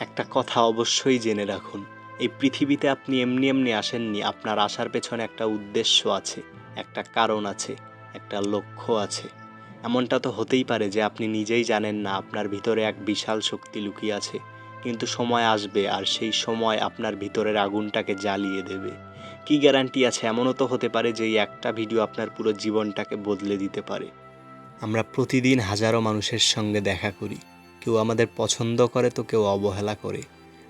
একটা কথা অবশ্যই জেনে রাখুন। এই পৃথিবীতে আপনি এমনি এমনি আসেননি, আপনার আসার পেছনে একটা উদ্দেশ্য আছে, একটা কারণ আছে, একটা লক্ষ্য আছে। এমনটা তো হতেই পারে যে আপনি নিজেই জানেন না আপনার ভিতরে এক বিশাল শক্তি লুকিয়ে আছে। কিন্তু সময় আসবে আর সেই সময় আপনার ভিতরের আগুনটাকে জ্বালিয়ে দেবে। কি গ্যারান্টি আছে? এমনও তো হতে পারে যে এই একটা ভিডিও আপনার পুরো জীবনটাকে বদলে দিতে পারে। আমরা প্রতিদিন হাজারো মানুষের সঙ্গে দেখা করি। কেউ আমাদের পছন্দ করে, তো কেউ অবহেলা করে।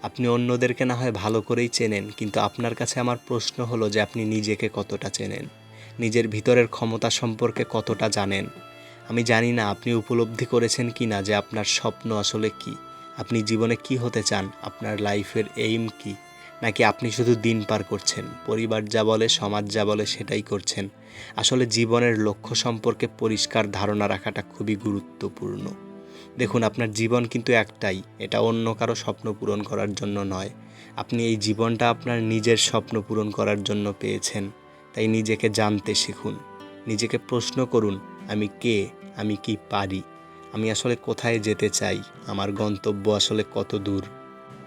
আপনি অন্যদেরকে না হয় ভালো করেই চেনেন, কিন্তু আপনার কাছে আমার প্রশ্ন হলো যে আপনি নিজেকে কতটা চেনেন? নিজের ভিতরের ক্ষমতা সম্পর্কে কতটা জানেন? আমি জানি না আপনি উপলব্ধি করেছেন কি না যে আপনার স্বপ্ন আসলে কি? আপনি জীবনে কি হতে চান? আপনার লাইফের এইম কি? নাকি আপনি শুধু দিন পার করছেন? পরিবার যা বলে, সমাজ যা বলে, সেটাই করছেন? আসলে জীবনের লক্ষ্য সম্পর্কে পরিষ্কার ধারণা রাখাটা খুবই গুরুত্বপূর্ণ। দেখুন, আপনার জীবন কিন্তু একটাই। এটা অন্য কারও স্বপ্ন পূরণ করার জন্য নয়। আপনি এই জীবনটা আপনার নিজের স্বপ্ন পূরণ করার জন্য পেয়েছেন। তাই নিজেকে জানতে শিখুন। নিজেকে প্রশ্ন করুন, আমি কে? আমি কি পারি? আমি আসলে কোথায় যেতে চাই? আমার গন্তব্য আসলে কত দূর?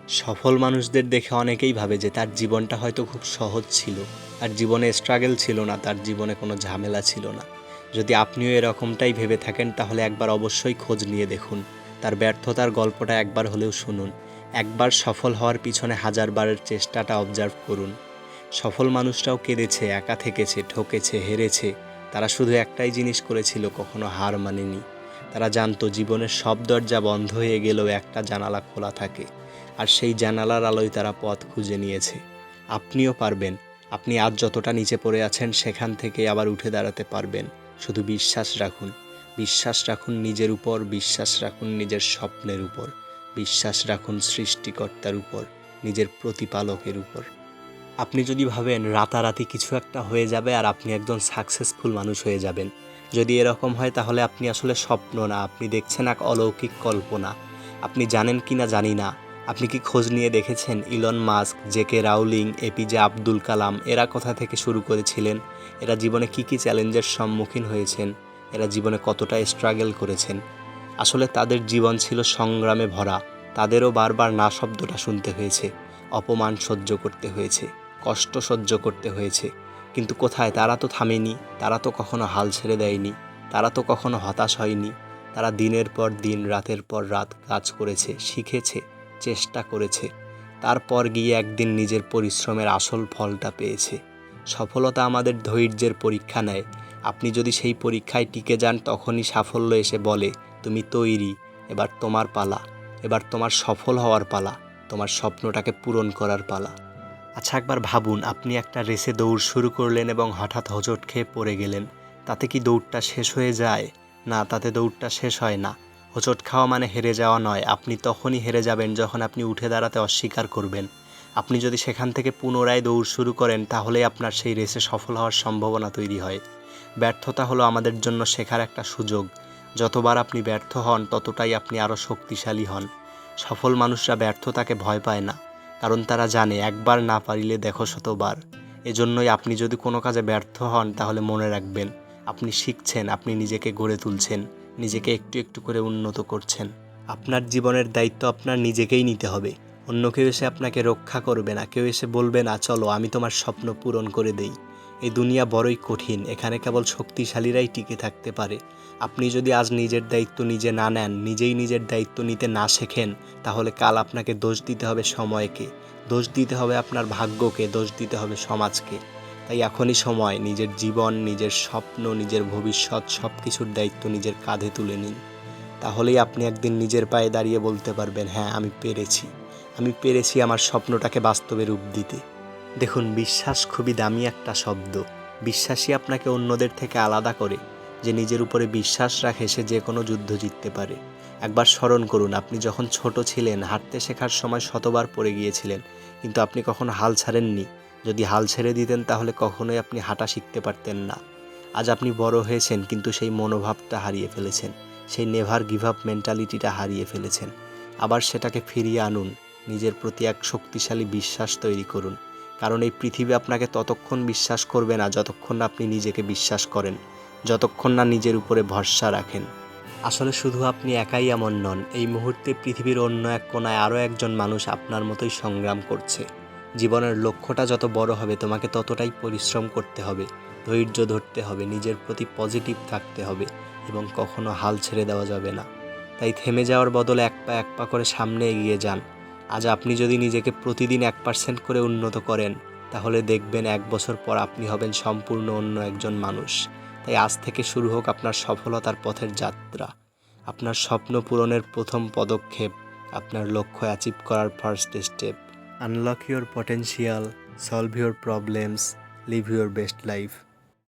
সফল মানুষদের দেখে অনেকেই ভাবে যে তার জীবনটা হয়তো খুব সহজ ছিল। তার জীবনে স্ট্রাগল ছিল না, তার জীবনে কোনো ঝামেলা ছিল না। যদি আপনিও এরকমটাই ভেবে থাকেন, তাহলে একবার অবশ্যই খোঁজ নিয়ে দেখুন। তার ব্যর্থতার গল্পটা একবার হলেও শুনুন। একবার সফল হওয়ার পিছনে হাজারবারের চেষ্টাটা অবজার্ভ করুন। সফল মানুষরাও কেঁদেছে, একা থেকেছে, ঠকেছে, হেরেছে। তারা শুধু একটাই জিনিস করেছিল, কখনো হার মানেনি। তারা জানতো জীবনের সব দরজা বন্ধ হয়ে গেলেও একটা জানালা খোলা থাকে। আর সেই জানালার আলোয় তারা পথ খুঁজে নিয়েছে। আপনিও পারবেন। আপনি আজ যতটা নিচে পড়ে আছেন, সেখান থেকে আবার উঠে দাঁড়াতে পারবেন। শুধু বিশ্বাস রাখুন। বিশ্বাস রাখুন নিজের উপর, বিশ্বাস রাখুন নিজের স্বপ্নের উপর। বিশ্বাস রাখুন সৃষ্টিকর্তার উপর, নিজের প্রতিপালকের উপর। আপনি যদি ভাবেন রাতারাতি কিছু একটা হয়ে যাবে আর আপনি একজন সাকসেসফুল মানুষ হয়ে যাবেন, যদি এরকম হয় তাহলে আপনি আসলে স্বপ্ন না, আপনি দেখছেন এক অলৌকিক কল্পনা। আপনি জানেন কি না জানি না। আপনি কি খোঁজ নিয়ে দেখেছেন Elon Musk J K Rowling APJ Abdul Kalam? এরা কোথা থেকে শুরু করেছিলেন? এরা জীবনে কি কি চ্যালেঞ্জের সম্মুখীন হয়েছেন? এরা জীবনে কতটা স্ট্রাগল করেছেন? আসলে তাদের জীবন ছিল সংগ্রামে ভরা। তাদেরও বারবার না শব্দটা শুনতে হয়েছে। অপমান সহ্য করতে হয়েছে। কষ্ট সহ্য করতে হয়েছে। কিন্তু কোথায়? তারা তো থামেনি। তারা তো কখনো হাল ছেড়ে দেয়নি। তারা তো কখনো হতাশ হয়নি। তারা দিনের পর দিন, রাতের পর রাত কাজ করেছে, শিখেছে। চেষ্টা করেছে। তারপর গিয়ে একদিন নিজের পরিশ্রমের আসল ফলটা পেয়েছে। সফলতা আমাদের ধৈর্যের পরীক্ষা নেয়। আপনি যদি সেই পরীক্ষায় টিকে যান, তখনই সাফল্য এসে বলে, তুমি তৈরি, এবার তোমার পালা, এবার তোমার সফল হওয়ার পালা, তোমার স্বপ্নটাকে পূরণ করার পালা। আচ্ছা একবার ভাবুন, আপনি একটা রেসে দৌড় শুরু করলেন এবং হঠাৎ হজট খেয়ে পড়ে গেলেন। তাতে কি দৌড়টা শেষ হয়ে যায়? না, তাতে দৌড়টা শেষ হয় না। হোঁচট খাওয়া মানে হেরে যাওয়া নয়। আপনি তখনই হেরে যাবেন যখন আপনি উঠে দাঁড়াতে অস্বীকার করবেন। আপনি যদি সেখান থেকে পুনরায় দৌড় শুরু করেন তাহলে আপনার সেই রেসে সফল হওয়ার সম্ভাবনা তৈরি হয়। ব্যর্থতা হলো আমাদের জন্য শেখার একটা সুযোগ। যতবার আপনি ব্যর্থ হন, ততটাই আপনি আরও শক্তিশালী হন। সফল মানুষরা ব্যর্থতাকে ভয় পায় না, কারণ তারা জানে, একবার না পারিলে দেখো শতবার। এজন্যই আপনি যদি কোনো কাজে ব্যর্থ হন, তাহলে মনে রাখবেন, আপনি শিখছেন, আপনি নিজেকে গড়ে তুলছেন। নিজেকে একটু একটু করে উন্নত করছেন। আপনার জীবনের দায়িত্ব আপনার নিজেকেই নিতে হবে। অন্য কেউ এসে আপনাকে রক্ষা করবে না। কেউ এসে বলবে, না, চলো, আমি তোমার স্বপ্ন পূরণ করে দেই। এই দুনিয়া বড়ই কঠিন। এখানে কেবল শক্তিশালীরাই টিকে থাকতে পারে। আপনি যদি আজ নিজের দায়িত্ব নিজে না নেন, নিজেই নিজের দায়িত্ব নিতে না শেখেন, তাহলে কাল আপনাকে দোষ দিতে হবে সময়কে। দোষ দিতে হবে আপনার ভাগ্যকে, দোষ দিতে হবে সমাজকে। তাই এখনই সময় নিজের জীবন, নিজের স্বপ্ন, নিজের ভবিষ্যৎ সব কিছুর দায়িত্ব নিজের কাঁধে তুলে নিন। তাহলেই আপনি একদিন নিজের পায়ে দাঁড়িয়ে বলতে পারবেন হ্যাঁ আমি পেরেছি। আমি পেরেছি আমার স্বপ্নটাকে বাস্তবে রূপ দিতে। দেখুন, বিশ্বাস খুবই দামি একটা শব্দ। বিশ্বাসই আপনাকে অন্যদের থেকে আলাদা করে। যে নিজের উপরে বিশ্বাস রাখে, সে যে কোনো যুদ্ধ জিততে পারে। একবার স্মরণ করুন, আপনি যখন ছোট ছিলেন, হাঁটতে শেখার সময় শতবার পড়ে গিয়েছিলেন, কিন্তু আপনি কখনো হাল ছাড়েননি। যদি হাল ছেড়ে দিতেন তাহলে কখনোই আপনি হাঁটা শিখতে পারতেন না। আজ আপনি বড় হয়েছেন, কিন্তু সেই মনোভাবটা হারিয়ে ফেলেছেন, সেই নেভার গিভ আপ মেন্টালিটিটা হারিয়ে ফেলেছেন। আবার সেটাকে ফিরিয়ে আনুন, নিজের প্রতি এক শক্তিশালী বিশ্বাস তৈরি করুন। কারণ এই পৃথিবী আপনাকে ততক্ষণ বিশ্বাস করবে না যতক্ষণ না আপনি নিজেকে বিশ্বাস করেন, যতক্ষণ না নিজের উপরে ভরসা রাখেন। আসলে শুধু আপনি একাই এমন নন, এই মুহূর্তে পৃথিবীর অন্য এক কোনায় আরও একজন মানুষ আপনার মতোই সংগ্রাম করছে। জীবনের লক্ষ্যটা যত বড় হবে, তোমাকে ততটাই পরিশ্রম করতে হবে, ধৈর্য ধরতে হবে, নিজের প্রতি পজিটিভ থাকতে হবে এবং কখনো হাল ছেড়ে দেওয়া যাবে না। তাই থেমে যাওয়ার বদলে এক পা এক পা করে সামনে এগিয়ে যান। আজ আপনি যদি নিজেকে প্রতিদিন এক পার্সেন্ট করে উন্নত করেন, তাহলে দেখবেন এক বছর পর আপনি হবেন সম্পূর্ণ অন্য একজন মানুষ। তাই আজ থেকে শুরু হোক আপনার সফলতার পথের যাত্রা। আপনার স্বপ্ন পূরণের প্রথম পদক্ষেপ, আপনার লক্ষ্য অ্যাচিভ করার first step unlock your potential solve your problems live your best life